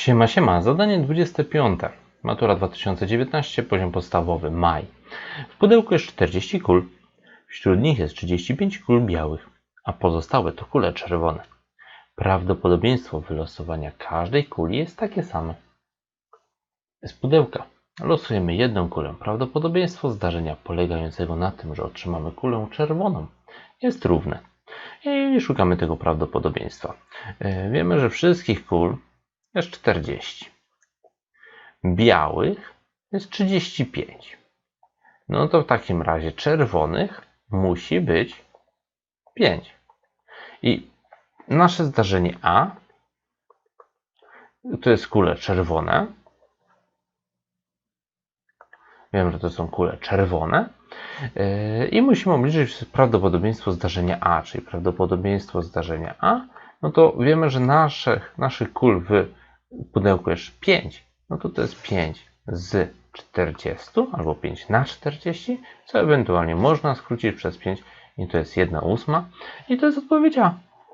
Siema, siema. Zadanie 25. Matura 2019, poziom podstawowy, maj. W pudełku jest 40 kul. Wśród nich jest 35 kul białych, a pozostałe to kule czerwone. Prawdopodobieństwo wylosowania każdej kuli jest takie same. Z pudełka losujemy jedną kulę. Prawdopodobieństwo zdarzenia polegającego na tym, że otrzymamy kulę czerwoną jest równe. I szukamy tego prawdopodobieństwa. E, Wiemy, że wszystkich kul jest 40. Białych jest 35. No to w takim razie czerwonych musi być 5. I nasze zdarzenie A to jest kule czerwone. Wiem, że to są kule czerwone. Yy, I musimy obliczyć prawdopodobieństwo zdarzenia A, czyli prawdopodobieństwo zdarzenia A. No to wiemy, że naszych, naszych kul w pudełku jest 5. No to to jest 5 z 40 albo 5 na 40, co ewentualnie można skrócić przez 5 i to jest 1 ósma. I to jest odpowiedź A.